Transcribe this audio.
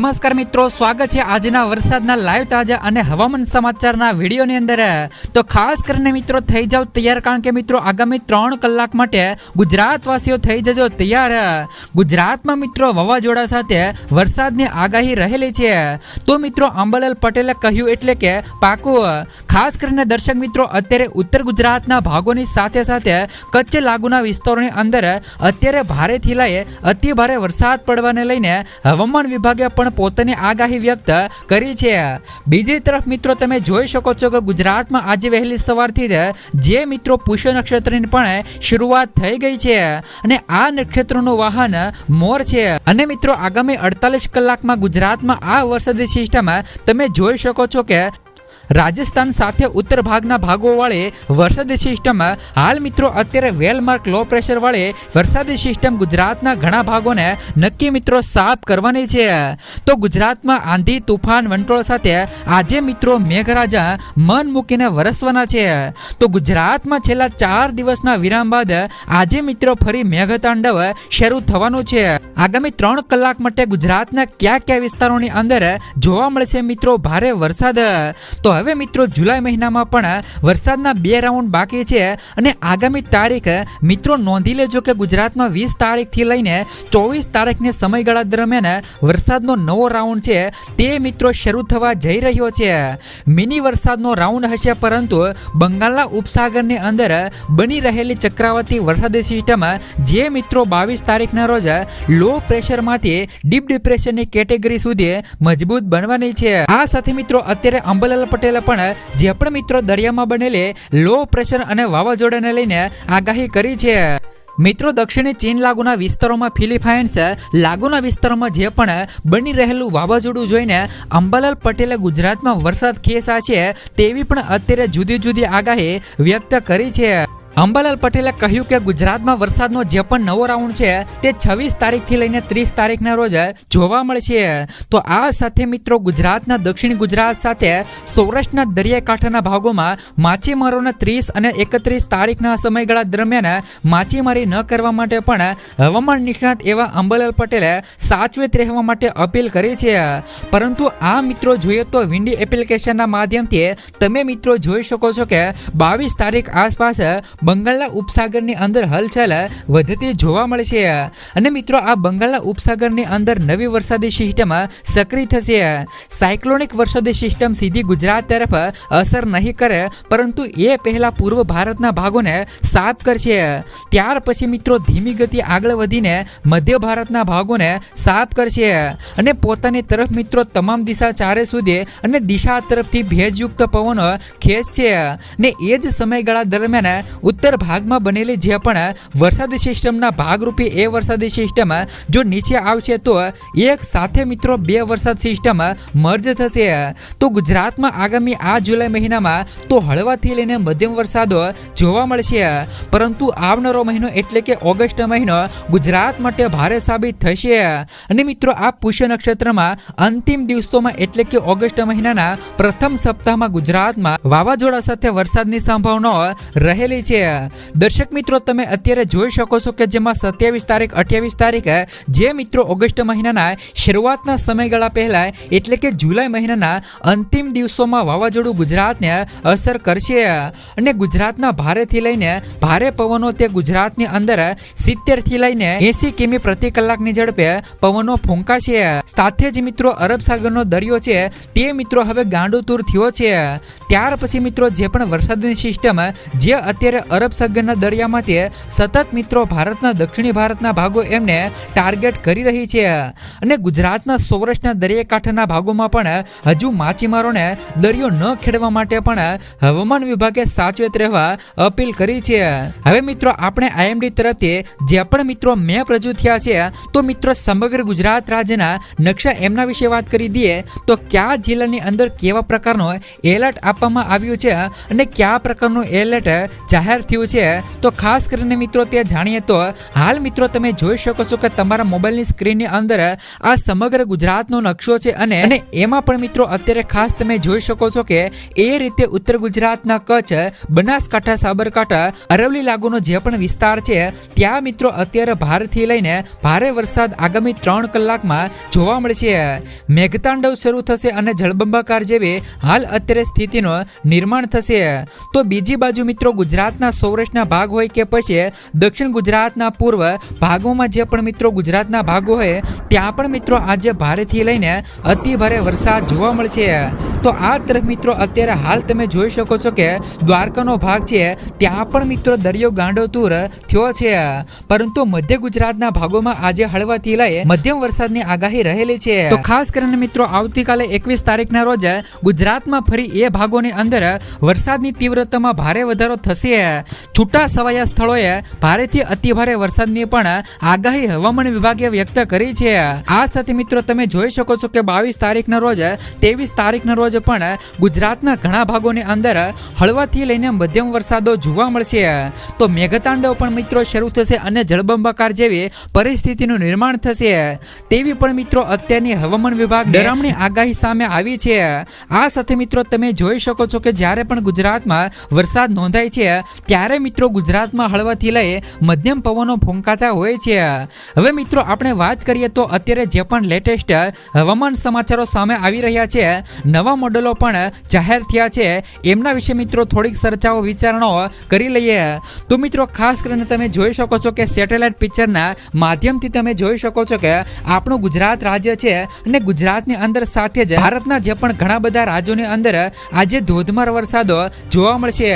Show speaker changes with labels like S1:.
S1: નમસ્કાર મિત્રો, સ્વાગત છે આજના વરસાદના લાઈવ તાજા અને હવામાન સમાચારના વિડીયોની અંદર. તો ખાસ કરીને મિત્રો, થઈ જાવ તૈયાર, કારણ કે મિત્રો, આગામી ત્રણ કલાક માટે ગુજરાતવાસીઓ થઈ જજો તૈયાર. ગુજરાતમાં મિત્રો, વાવાઝોડા સાથે વરસાદની આગાહી રહેલી છે. તો મિત્રો અંબાલાલ પટેલે કહ્યું એટલે કે પાકું. ખાસ કરીને દર્શક મિત્રો, અત્યારે ઉત્તર ગુજરાતના ભાગોની સાથે સાથે કચ્છ લાગુના વિસ્તારોની અંદર અત્યારે ભારેથી લઈ અતિ ભારે વરસાદ પડવાને લઈને હવામાન વિભાગે પણ પોતાની આગાહી વ્યક્ત કરી છે. બીજી તરફ મિત્રો, તમે જોઈ શકો છો કે ગુજરાતમાં આજે વહેલી સવારથી જ જે મિત્રો પુષ્ય નક્ષત્રની પણ શરૂઆત થઈ ગઈ છે અને આ નક્ષત્રનું વાહન મોર છે. અને મિત્રો, આગામી અડતાલીસ કલાકમાં ગુજરાતમાં આ વરસાદી સિસ્ટમ તમે જોઈ શકો છો કે રાજસ્થાન સાથે ઉત્તર ભાગના ભાગો વાળી વરસાદી સિસ્ટમ હાલ મિત્રો અત્યારે વેલમાર્ક લો પ્રેશર વાળી વરસાદી સિસ્ટમ ગુજરાતના ઘણા ભાગોને નક્કી મિત્રો સાફ કરવાની છે. તો ગુજરાતમાં આંધી, તુફાન, વંટોળ સાથે આજે મિત્રો મેઘરાજા મન મૂકીને વરસવાના છે. તો ગુજરાતમાં છેલ્લા ચાર દિવસના વિરામ બાદ આજે મિત્રો ફરી મેઘતાંડવ શરૂ થવાનું છે. આગામી ત્રણ કલાક માટે ગુજરાતના કયા કયા વિસ્તારોની અંદર જોવા મળશે મિત્રો ભારે વરસાદ? તો હવે મિત્રો જુલાઈ મહિનામાં પણ વરસાદના બે રાઉન્ડ બાકી છે અને આગામી તારીખ મિત્રો નોંધી લેજો કે ગુજરાતમાં વીસ તારીખથી લઈને ચોવીસ તારીખને સમયગાળા દરમિયાન વરસાદનો નવો રાઉન્ડ છે તે મિત્રો શરૂ થવા જઈ રહ્યો છે. મિની વરસાદનો રાઉન્ડ હશે પરંતુ બંગાળના ઉપસાગરની અંદર બની રહેલી ચક્રાવતી વરસાદી સિસ્ટમ જે મિત્રો બાવીસ તારીખના રોજ લો પ્રેશરમાંથી ડીપ ડિપ્રેશનની કેટેગરી સુધી મજબૂત બનવાની છે. આ સાથે મિત્રો અત્યારે અંબાલાલ પટેલે પણ જે પણ મિત્રો દરિયામાં બનેલી લો પ્રેશર અને વાવાઝોડાને લઈને આગાહી કરી છે. મિત્રો, દક્ષિણી ચીન લાગુના વિસ્તારોમાં ફિલિપાઇન્સ, લાગુના વિસ્તારોમાં જે પણ બની રહેલું વાવાઝોડું જોઈને અંબાલાલ પટેલે ગુજરાતમાં વરસાદ ખેંચા છે તેવી પણ અત્યારે જુદી જુદી આગાહી વ્યક્ત કરી છે. અંબાલાલ પટેલે કહ્યું કે ગુજરાતમાં વરસાદનો જે પણ નવો રાઉન્ડ છે, તે છવ્વીસ તારીખથી લઈને ત્રીસ તારીખના રોજ જોવા મળશે. તો આ સાથે મિત્રો, ગુજરાતના દક્ષિણ ગુજરાત સાથે સૌરાષ્ટ્રના દરિયાકાંઠાના ભાગોમાં માછીમારોને ત્રીસ અને એકત્રીસ તારીખના સમયગાળા દરમિયાન માછીમારી ન કરવા માટે પણ હવામાન નિષ્ણાત એવા અંબાલાલ પટેલે સાચવેત રહેવા માટે અપીલ કરી છે. પરંતુ આ મિત્રો જોઈએ તો વિન્ડી એપ્લિકેશનના માધ્યમથી તમે મિત્રો જોઈ શકો છો કે બાવીસ તારીખ આસપાસ બંગાળના ઉપસાગરની અંદર હલચલ વધતી જોવા મળશે અને મિત્રો, આ બંગાળના ઉપસાગરની અંદર નવી વરસાદી સિસ્ટમ સક્રિય થશે. સાયક્લોનિક વરસાદી સિસ્ટમ સીધી ગુજરાત તરફ અસર નહીં કરે, પરંતુ એ પહેલા પૂર્વ ભારતના ભાગોને સાફ કરશે. ત્યાર પછી મિત્રો, ધીમી ગતિ આગળ વધીને મધ્ય ભારતના ભાગોને સાફ કરશે. અને પોતાની તરફ મિત્રો, તમામ દિશા ચારે સુધી અને દિશા તરફથી ભેજયુક્ત પવનો ખેંચશે. ને એ જ સમયગાળા દરમિયાન ઉત્તર ભાગમાં બનેલી જે પણ વરસાદી સિસ્ટમના ભાગરૂપે એ વરસાદી સિસ્ટમ જો નીચે આવશે તો એક સાથે મિત્રો બે વરસાદ સિસ્ટમ મર્જ થશે. તો ગુજરાતમાં આગામી આ જુલાઈ મહિનામાં તો હળવાથી લઈને મધ્યમ વરસાદો જોવા મળશે. પરંતુ આવનારો મહિનો એટલે કે ઓગસ્ટ મહિનો ગુજરાત માટે ભારે સાબિત થશે. અને મિત્રો આ પુષ્ય નક્ષત્રમાં અંતિમ દિવસોમાં એટલે કે ઓગસ્ટ મહિનાના પ્રથમ સપ્તાહમાં ગુજરાતમાં વાવાઝોડા સાથે વરસાદની સંભાવનાઓ રહેલી છે. દર્શક મિત્રો, તમે અત્યારે જોઈ શકો છો કે જેમાં સત્યાવીસ તારીખ, અઠ્યાવીસ તારીખે જે મિત્રો ઓગસ્ટ મહિનાના શરૂઆતના સમયગાળા પહેલા, એટલે કે જુલાઈ મહિનાના અંતિમ દિવસોમાં વાવાઝોડું ગુજરાતને અસર કરશે અને ગુજરાતના ભારેથી લઈને ભારે પવનો તે ગુજરાતની અંદર સિત્તેરથી લઈને એસી કિમી પ્રતિ કલાકની ઝડપે પવનો ફૂંકાશે. સાથે જ મિત્રો, અરબ સાગરનો દરિયો છે તે મિત્રો હવે ગાંડોતુર થયો છે. ત્યાર પછી મિત્રો, જે પણ વરસાદની સિસ્ટમ જે અત્યારે અરબ સાગરના દરિયામાંથી સતત મિત્રો ભારતના દક્ષિણી ભારતના ભાગો એમને ટાર્ગેટ કરી રહી છે. અને ગુજરાતના સૌરાષ્ટ્રના દરિયાકાંઠાના ભાગોમાં પણ હજુ માછીમારોને દરિયો ન ખેડવા માટે પણ હવામાન વિભાગે સાચવેત રહેવા અપીલ કરી છે. હવે મિત્રો, આપણે આઈએમડી તરફથી જે પણ મિત્રો મેપ રજૂ થયા છે, તો મિત્રો સમગ્ર ગુજરાત રાજ્યના નકશા એમના વિશે વાત કરી દઈએ, તો કયા જિલ્લાની અંદર કેવા પ્રકારનો એલર્ટ આપવામાં આવ્યું છે અને કયા પ્રકારનું એલર્ટ જાહેર થયું છે. તો ખાસ કરીને મિત્રો તે જાણીએ તો હાલ મિત્રો તમે જોઈ શકો છો કે તમારા મોબાઈલની સ્ક્રીનની અંદર આ સમગ્ર ગુજરાતનો નકશો છે અને એમાં પણ મિત્રો અત્યારે ખાસ તમે જોઈ શકો છો કે એ રીતે ઉત્તર ગુજરાતના કચ્છ, બનાસકાંઠા, સાબરકાંઠા અરવલી લાગુનો જે પણ વિસ્તાર છે, ત્યાં મિત્રો અત્યારે ભારથી લઈને ભારે વરસાદ આગામી ત્રણ કલાકમાં જોવા મળશે મેઘતાંડવ શરૂ થશે અને જળબંબાકાર જેવી હાલ અત્યારે સ્થિતિનું નિર્માણ થશે. તો બીજી બાજુ મિત્રો ગુજરાતના સૌરાષ્ટ્રના ભાગ હોય કે પછી દક્ષિણ ગુજરાતના પૂર્વ ભાગોમાં જે પણ મિત્રો ગુજરાતના ભાગો હોય, ત્યાં પણ મિત્રો આજે ભારેથી લઈને અતિ ભારે વરસાદ જોવા મળશે તો આ તરફ મિત્રો અત્યારે હાલ તમે જોઈ શકો છો કે દ્વારકાનો ભાગ છે, ત્યાં પણ મિત્રો દરિયો ગાંડો તૂર થયો છે. પરંતુ મધ્ય ગુજરાતના ભાગોમાં આજે હળવાથી લઈ મધ્યમ વરસાદની આગાહી રહેલી છે. તો ખાસ કરીને મિત્રો આવતીકાલે એકવીસ તારીખના રોજ ગુજરાતમાં ફરી એ ભાગોની અંદર વરસાદની તીવ્રતામાં ભારે વધારો થશે. છૂટા છવાયા સ્થળોએ ભારેથી અતિભારે વરસાદની પણ આગાહી હવામાન વિભાગે વ્યક્ત કરી છે. આ સાથે મિત્રો તમે જોઈ શકો છો કે બાવીસ તારીખના રોજ, ત્રેવીસ તારીખના રોજ પણ ગુજરાતના ઘણા ભાગોની અંદર હળવાથી લઈને મધ્યમ વરસાદો જોવા મળશે. તો મેઘતાંડવ પણ મિત્રો શરૂ થશે અને જળબંબાકાર જેવી પરિસ્થિતિનું નિર્માણ થશે. તેવી પણ મિત્રો અત્યારની હવામાન વિભાગ ડરામણી આગાહી સામે આવી છે. આ સાથે મિત્રો તમે જોઈ શકો છો કે જ્યારે પણ ગુજરાતમાં વરસાદ નોંધાય છે ત્યારે મિત્રો ગુજરાતમાં હળવાથી લઈ મધ્યમ પવનો ફૂંકાતા હોય છે. હવે મિત્રો આપણે વાત કરીએ તો અત્યારે જે પણ લેટેસ્ટ હવામાન સમાચારો સામે આવી રહ્યા છે, નવા મોડેલો પણ જાહેર થયા છે. એમના વિશે મિત્રો થોડીક ચર્ચાઓ, વિચારણાઓ કરી લઈએ. તો મિત્રો ખાસ કરીને તમે જોઈ શકો છો કે સેટેલાઇટ પિક્ચરના માધ્યમથી તમે જોઈ શકો છો કે આપણું ગુજરાત રાજ્ય છે અને ગુજરાતની અંદર સાથે જ ભારતના જે પણ ઘણા બધા રાજ્યોની અંદર આજે ધોધમાર વરસાદો જોવા મળશે.